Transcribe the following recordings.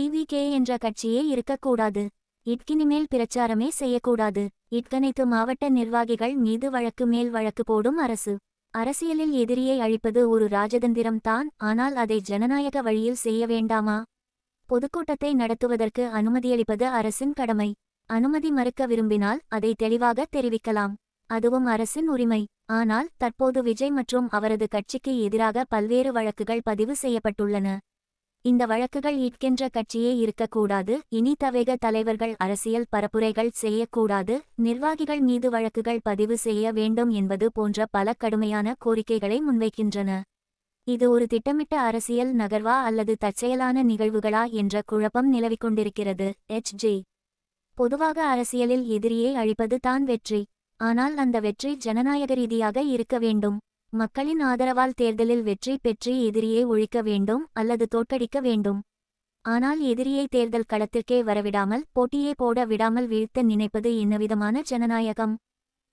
AVK என்ற கட்சியே இருக்கக்கூடாது. இட்கினிமேல் பிரச்சாரமே செய்யக்கூடாது. இட்கனைத்து மாவட்ட நிர்வாகிகள் மீது வழக்கு மேல் வழக்கு போடும் அரசு. அரசியலில் எதிரியை அழிப்பது ஒரு ராஜதந்திரம் தான் ஆனால் அதை ஜனநாயக வழியில் செய்ய வேண்டாமா? பொதுக்கூட்டத்தை நடத்துவதற்கு அனுமதியளிப்பது அரசின் கடமை. அனுமதி மறுக்க விரும்பினால் அதை தெளிவாக தெரிவிக்கலாம். அதுவும் அரசின் உரிமை. ஆனால் தற்போது விஜய் மற்றும் அவரது கட்சிக்கு எதிராக பல்வேறு வழக்குகள் பதிவு செய்யப்பட்டுள்ளன. இந்த வழக்குகள் ஈட்கின்ற கட்சியே இருக்கக்கூடாது இனி தவேக தலைவர்கள் அரசியல் பரப்புரைகள் செய்யக்கூடாது நிர்வாகிகள் மீது வழக்குகள் பதிவு செய்ய வேண்டும் என்பது போன்ற பல கடுமையான கோரிக்கைகளை முன்வைக்கின்றன. இது ஒரு திட்டமிட்ட அரசியல் நகர்வா அல்லது தற்செயலான நிகழ்வுகளா என்ற குழப்பம் நிலவிக் கொண்டிருக்கிறது எச். ஜே. பொதுவாக அரசியலில் எதிரியை அழிப்பது தான் வெற்றி. ஆனால் அந்த வெற்றி ஜனநாயக ரீதியாக இருக்க வேண்டும். மக்களின் ஆதரவால் தேர்தலில் வெற்றி பெற்று எதிரியை ஒழிக்க வேண்டும் அல்லது தோற்கடிக்க வேண்டும். ஆனால் எதிரியை தேர்தல் களத்திற்கே வரவிடாமல் போட்டியே போட விடாமல் வீழ்த்த நினைப்பது என்னவிதமான ஜனநாயகம்?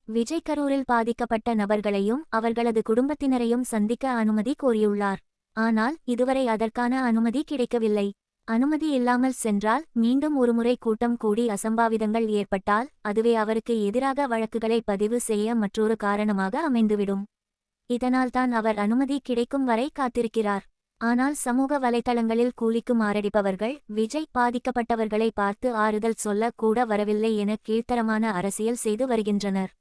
விஜய் கரூரில் பாதிக்கப்பட்ட நபர்களையும் அவர்களது குடும்பத்தினரையும் சந்திக்க அனுமதி கோரியுள்ளார். ஆனால் இதுவரை அதற்கான அனுமதி கிடைக்கவில்லை. அனுமதி இல்லாமல் சென்றால் மீண்டும் ஒருமுறை கூட்டம் கூடி அசம்பாவிதங்கள் ஏற்பட்டால் அதுவே அவருக்கு எதிராக வழக்குகளை பதிவு செய்ய மற்றொரு காரணமாக அமைந்துவிடும். இதனால்தான் அவர் அனுமதி கிடைக்கும் வரை காத்திருக்கிறார். ஆனால் சமூக வலைதளங்களில் கூலிக்கு மாரடிப்பவர்கள் விஜய் பாதிக்கப்பட்டவர்களை பார்த்து ஆறுதல் சொல்ல கூட வரவில்லை என கீழ்த்தரமான அரசியல் செய்து வருகின்றனர்.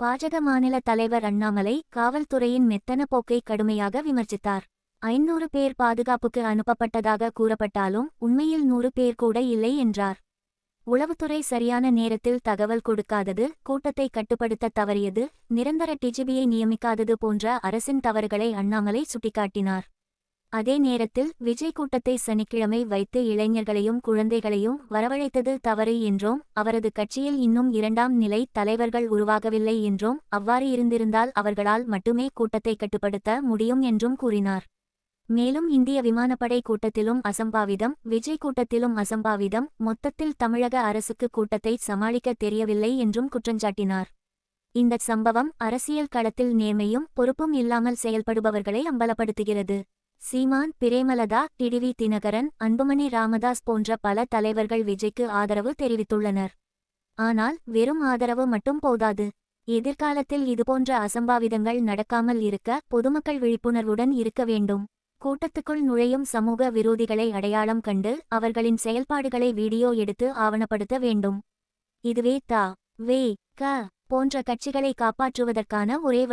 பாஜக மாநில தலைவர் அண்ணாமலை காவல்துறையின் மெத்தன போக்கை கடுமையாக விமர்சித்தார். ஐநூறு பேர் பாதுகாப்புக்கு அனுப்பப்பட்டதாக கூறப்பட்டாலும் உண்மையில் நூறு பேர் கூட இல்லை என்றார். உளவுத்துறை சரியான நேரத்தில் தகவல் கொடுக்காதது கூட்டத்தை கட்டுப்படுத்த தவறியது நிரந்தர டிஜிபியை நியமிக்காதது போன்ற அரசின் தவறுகளை அண்ணாமலை சுட்டிக்காட்டினார். அதே நேரத்தில் விஜய் கூட்டத்தை சனிக்கிழமை வைத்து இளைஞர்களையும் குழந்தைகளையும் வரவழைத்தது தவறு என்றும் அவரது கட்சியில் இன்னும் இரண்டாம் நிலை தலைவர்கள் உருவாகவில்லை என்றும் அவ்வாறு இருந்திருந்தால் அவர்களால் மட்டுமே கூட்டத்தை கட்டுப்படுத்த முடியும் என்றும் கூறினார். மேலும் இந்திய விமானப்படை கூட்டத்திலும் அசம்பாவிதம் விஜய் கூட்டத்திலும் அசம்பாவிதம் மொத்தத்தில் தமிழக அரசுக்கு கூட்டத்தை சமாளிக்க தெரியவில்லை என்றும் குற்றஞ்சாட்டினார். இந்த சம்பவம் அரசியல் களத்தில் நேர்மையும் பொறுப்பும் இல்லாமல் செயல்படுபவர்களை அம்பலப்படுத்துகிறது. சீமான் பிரேமலதா டிடிவி தினகரன் அன்புமணி ராமதாஸ் போன்ற பல தலைவர்கள் விஜய்க்கு ஆதரவு தெரிவித்துள்ளனர். ஆனால் வெறும் ஆதரவு மட்டும் போதாது. எதிர்காலத்தில் இதுபோன்ற அசம்பாவிதங்கள் நடக்காமல் இருக்க பொதுமக்கள் விழிப்புணர்வுடன் இருக்க வேண்டும். கூட்டத்துக்குள் நுழையும் சமூக விரோதிகளை அடையாளம் கண்டு அவர்களின் செயல்பாடுகளை வீடியோ எடுத்து ஆவணப்படுத்த வேண்டும். இதுவே தா வே க போன்ற கட்சிகளை காப்பாற்றுவதற்கான ஒரே வழி.